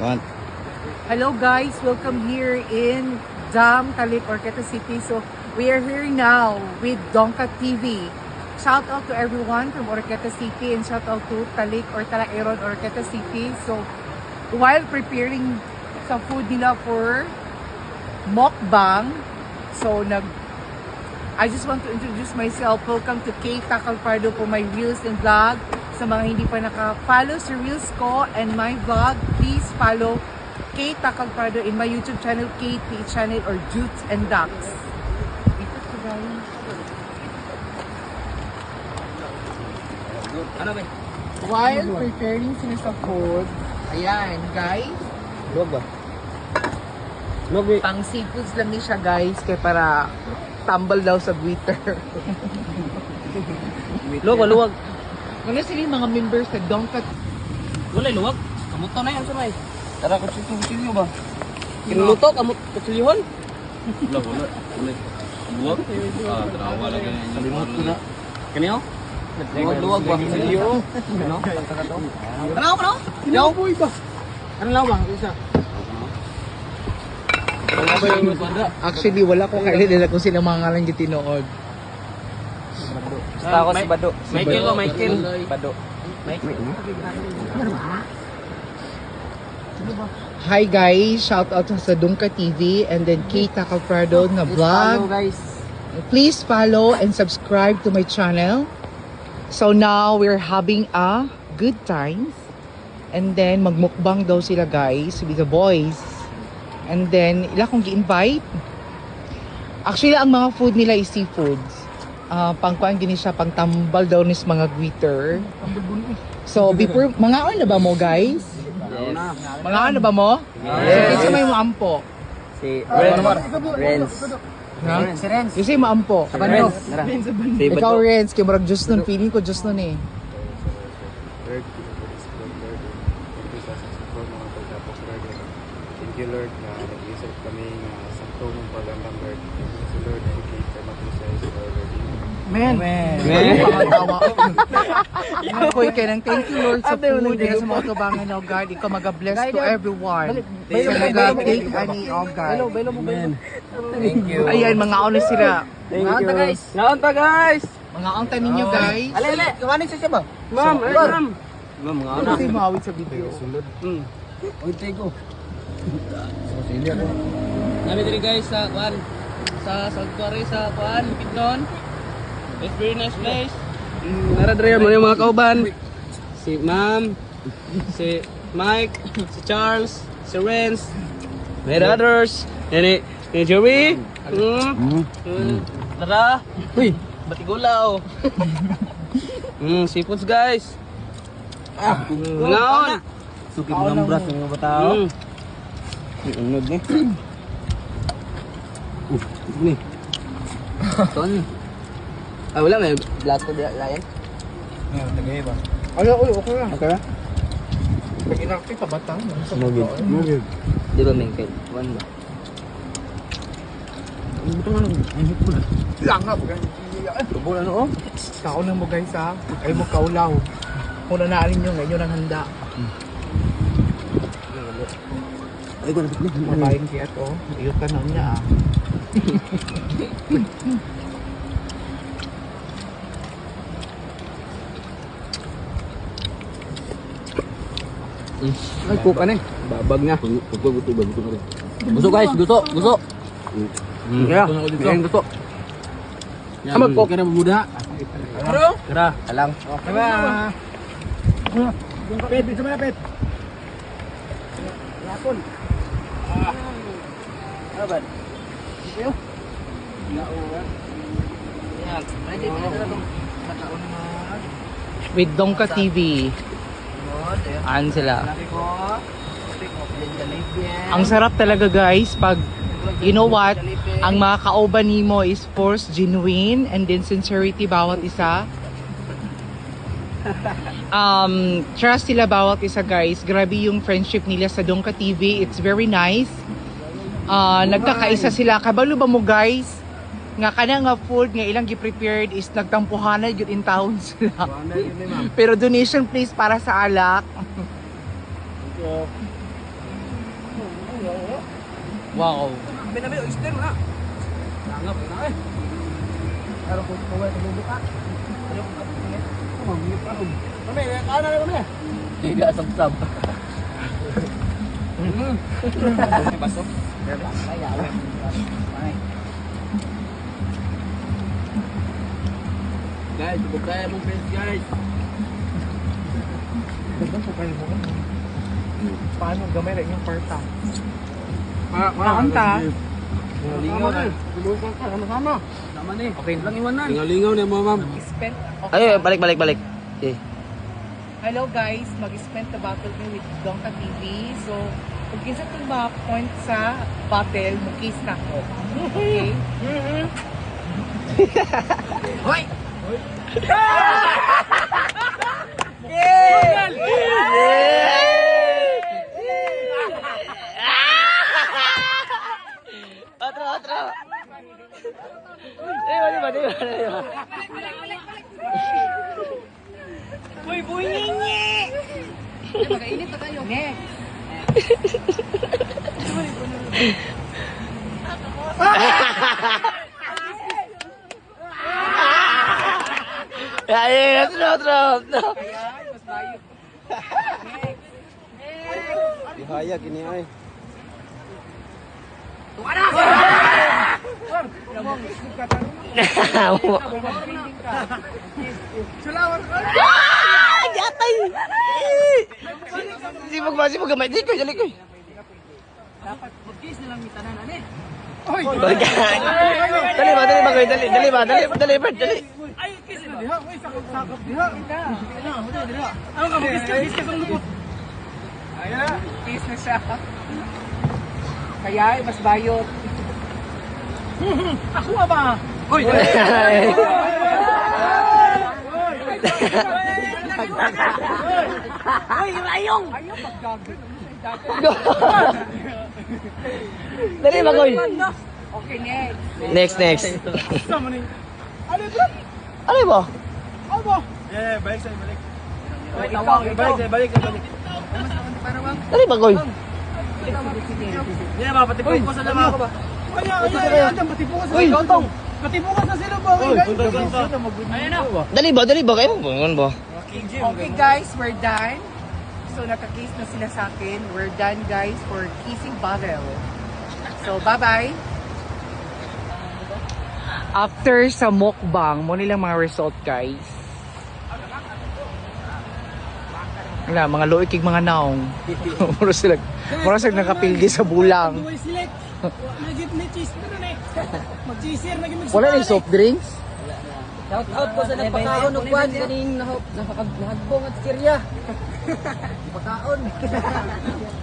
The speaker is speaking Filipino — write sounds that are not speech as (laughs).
One. Hello guys, welcome here in Dam Talip, Orqueta City. So we are here now with Donka TV. Shout out to everyone from Orqueta City and shout out to Talik or Talaeron Orqueta City. So while preparing sa food nila for mukbang, so nag I just want to introduce myself. Welcome to Kay Takal Pardo for my reels and vlog. Sa mga hindi pa naka-follow sa reels ko and my vlog, please follow Kay Takal Pardo in my YouTube channel, KT channel or Jutes and Ducks. Ito ko guys. Ano ba? While preparing sila sa food, ayan guys, Luwag ba? Luwag ba? pang seafoods lang ni siya guys, kaya para tambal daw sa glitter. Ba? Luwag. Ano sila yung mga members sa Donka Wala, luwag. Kamuto na yan, sabay. Tara, kutsilyo ba? Kinuluto, kamut kutsilyohon? Wala, wala. Wala. Buwag? Ah, trawa lang ganyan. Kalimot ko na. Kaniyo? Luwag, luwag ba? Kutsilyo. Ano? Ano, ano? Yo, boy ba? Ano lang ba? Isa. Wala ba yung banda? Actually, wala ko kailan nila kung sila mga ngalan yung tinood. Basta ako si Bado. Michael ko, Michael. Bado. Michael. Hi guys, shout out sa Dungka TV and then Kita Calprado na vlog. guys. Please follow and subscribe to my channel. So now we're having a good times. And then magmukbang daw sila guys with the boys. And then ila kong gi-invite. Actually ang mga food nila is seafoods. Ah, pangkuan gini siya pang tambal daw nis mga glitter. So before mga ano na ba mo guys? Yes. Mga ano ba mo? Yes. Kasi may maampo. Si Renz. Renz. Ha? Si Renz. Kasi maampo. Renz. Si Ikaw Bado. Renz, kay murag just nun, feeling ko just nun eh. Thank you sa Lord. Na nag-isip kami na sakto mong pagandang Lord. Thank you sa Lord, thank you sa matusay Lord. Men. Men. Pangatawa. Ako kay nang thank you Lord sa food and sa mga tubangan oh God. Ikaw mag-bless to everyone. Sa nag-take ani oh God. Men. Thank you. Ayan, mga ano sila. Thank you. guys. Naunta guys. Mga ang tanin nyo guys. Ale, ale. Kawanin siya siya ba? Ma'am, ma'am. Ma'am, mga Ano kasi mawit sa video? Hmm. Uy, tego. Kami diri guys sa Kwan. Sa Sanctuary sa Kwan, Bukidnon. It's very nice place. Nara diri mo yung mga kauban. Si Ma'am, si Mike, si Charles, si Renz, may others. Ni ni Joey. Mm. Mm. Tara. Uy, batigulaw. mm, seafoods guys. Ah, ngaon. Sukip ng bras ng mga tao. Mm. Unod ni. Uh, ni. Ton. Ah, wala may plato di layan. Ngayon, tagay ba? Ano, uy, okay lang. Okay. Pag inakti pa batang. Mugid. Mugid. Di ba may kay one ba? Lang nga. Tubol ano oh? Kaunan mo guys ha. Ay mo kaulaw. Kung nanaalin nyo, ngayon ang handa. Ay ko na Mabayin kaya to. Iyo ka na niya ah. (laughs) Ay kuka na eh. Babag na. Gusto gusto ba gusto rin. Gusto guys, gusto, gusto. Mm. Kaya, kaya gusto. Amag ko. Kaya muda. Ano? Kira, alang. Tara. Pet, bisa mana pet? Ano ba? With Dongka TV. An sila. Ang sarap talaga guys pag you know what? Ang mga kauban nimo is force genuine and then sincerity bawat isa. (laughs) Um, trust sila bawat isa guys. Grabe yung friendship nila sa Dongka TV. It's very nice. Ah, nagkakaisa sila. Kabalo ba mo guys? Nga kana nga food nga ilang gi-prepared is nagtampuhanan yun in town (laughs) sila. Pero donation please para sa alak. Wow. Binabi, oyster na. Langap na eh. Pero kung kuha sa bubo ka. Ano niya? Oh, gilip ka ron. Kami, kaano na kami. Higa sab-sab. Baso. Guys, bubog kaya mong friends guys. Paano gamay rin yung parta? Ah, Nakanta. Lingaw na. Sama-sama. Tama na eh. Okay. Lang iwanan. Lingaw-lingaw na mo, ma'am. Spend, Ay, balik, balik, balik. Okay. Hello guys, mag-spend the battle me with Donka TV. So, kung kinsa itong mga point sa battle, mukis na ko. Okay? (laughs) Hoy! Otro, otro. Di ba, di ba, di ba, di ba? Mag-init na kayo. Next. Ay, ay, otro, otro, otro. Kaya, mas tayo. Ihaya kini ay. Feeling ka. Ah, jatay. Sibog ba, sibog gamay. Di ko, dali ko. Hoy! Balik. Dali ba, dali ba, koy, dali, dali ba, dali, dali, Bert, dali. Diha, hoy, sakap-sakap diha. Ano, ano, diha. Ano ka, magkis-kis ka sa lupot. Ayan. Kiss na siya. Kaya, mas bayot. (laughs) Ako ba? Hoy! (laughs) Ay, rayong. Ayaw, maggagal. Dali ba, koy? Okay, next. Next, next. Ano bro? Ano ba? Ano ba? Yeah, balik sa'yo, balik. O, ikaw, ikaw. Balik sa'yo, balik, balik. Dali ba, koy? Yeah, ba, patipuin ko sa dama. Kaya, kaya, kaya, dyan, patipuin ko sa sila. Tong. Patipuin ko sa sila ba? Na. Dali ba, dali ba, kayo ba? Ano ba? Okay guys, we're done. So naka-kiss na sila sa akin. We're done guys for kissing battle. So bye-bye. After sa mukbang, mo nilang mga result guys. Wala, mga loikig mga naong. (laughs) Mura sila, mura sila nakapildi sa bulang. Na Wala yung soft drinks? Shout out po sa nagpakaon ng kwan kaning nahagbong at kirya. (laughs) Pakaon. (laughs)